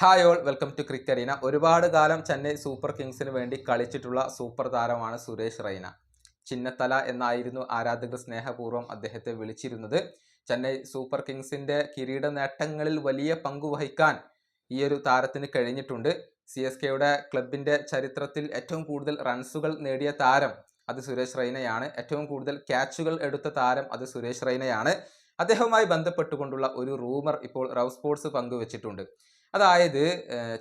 Hi all welcome to cricket Cricarena ഒരുപാട് കാലം Chennai super കിങ്സിന് വേണ്ടി കളിച്ചിട്ടുള്ള സൂപ്പർ താരമാണ് സുരേഷ് റൈന. ചിന്നത്തല എന്നായിരുന്നു ആരാധകർ സ്നേഹപൂർവം അദ്ദേഹത്തെ വിളിച്ചിരുന്നത്. ചെന്നൈ സൂപ്പർ കിങ്സിന്റെ കിരീട നേട്ടങ്ങളിൽ വലിയ പങ്ക് വഹിക്കാൻ ഈ ഒരു താരത്തിന് കഴിഞ്ഞിട്ടുണ്ട്. സി എസ് കെയുടെ ക്ലബിന്റെ ചരിത്രത്തിൽ ഏറ്റവും കൂടുതൽ റൺസുകൾ നേടിയ താരം അത് സുരേഷ് റൈനയാണ്. ഏറ്റവും കൂടുതൽ ക്യാച്ചുകൾ എടുത്ത താരം അത് സുരേഷ് റൈനയാണ്. അദ്ദേഹവുമായി ബന്ധപ്പെട്ടുകൊണ്ടുള്ള ഒരു റൂമർ ഇപ്പോൾ റവ് സ്പോർട്സ് പങ്കുവച്ചിട്ടുണ്ട്. അതായത്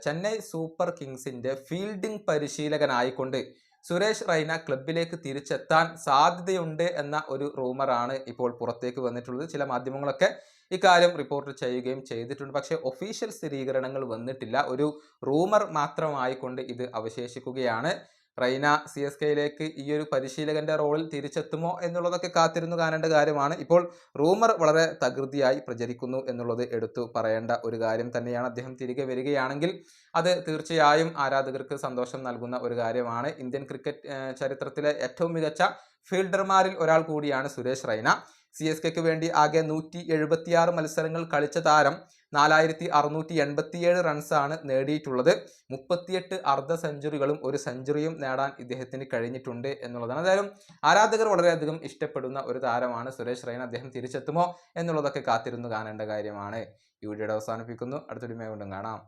ചെന്നൈ സൂപ്പർ കിങ്സിന്റെ ഫീൽഡിംഗ് പരിശീലകനായിക്കൊണ്ട് സുരേഷ് റൈന ക്ലബിലേക്ക് തിരിച്ചെത്താൻ സാധ്യതയുണ്ട് എന്ന ഒരു റൂമറാണ് ഇപ്പോൾ പുറത്തേക്ക് വന്നിട്ടുള്ളത്. ചില മാധ്യമങ്ങളൊക്കെ ഇക്കാര്യം റിപ്പോർട്ട് ചെയ്യുകയും ചെയ്തിട്ടുണ്ട്. പക്ഷേ ഒഫീഷ്യൽ സ്ഥിരീകരണങ്ങൾ വന്നിട്ടില്ല. ഒരു റൂമർ മാത്രമായിക്കൊണ്ട് ഇത് അവശേഷിക്കുകയാണ്. റൈന സി എസ് കെയിലേക്ക് ഈ ഒരു പരിശീലകന്റെ റോളിൽ തിരിച്ചെത്തുമോ എന്നുള്ളതൊക്കെ കാത്തിരുന്നു കാണേണ്ട കാര്യമാണ്. ഇപ്പോൾ റൂമർ വളരെ തകൃതിയായി പ്രചരിക്കുന്നു എന്നുള്ളത് എടുത്തു പറയേണ്ട ഒരു കാര്യം തന്നെയാണ്. അദ്ദേഹം തിരികെ വരികയാണെങ്കിൽ അത് തീർച്ചയായും ആരാധകർക്ക് സന്തോഷം നൽകുന്ന ഒരു കാര്യമാണ്. ഇന്ത്യൻ ക്രിക്കറ്റ് ചരിത്രത്തിലെ ഏറ്റവും മികച്ച ഫീൽഡർമാരിൽ ഒരാൾ കൂടിയാണ് സുരേഷ് റൈന. സി എസ് കെക്ക് വേണ്ടി ആകെ നൂറ്റി എഴുപത്തിയാറ് മത്സരങ്ങൾ കളിച്ച താരം നാലായിരത്തി അറുന്നൂറ്റി എൺപത്തിയേഴ് റൺസാണ് നേടിയിട്ടുള്ളത്. മുപ്പത്തിയെട്ട് അർദ്ധ സെഞ്ചുറികളും ഒരു സെഞ്ചുറിയും നേടാൻ ഇദ്ദേഹത്തിന് കഴിഞ്ഞിട്ടുണ്ട് എന്നുള്ളതാണ്. എന്തായാലും ആരാധകർ വളരെയധികം ഇഷ്ടപ്പെടുന്ന ഒരു താരമാണ് സുരേഷ് റൈന അദ്ദേഹം തിരിച്ചെത്തുമോ എന്നുള്ളതൊക്കെ കാത്തിരുന്നു കാണേണ്ട കാര്യമാണ്. ഈ വീഡിയോയുടെ അവസാനിപ്പിക്കുന്നു. അടുത്തൊരു മേ കൊണ്ടും കാണാം.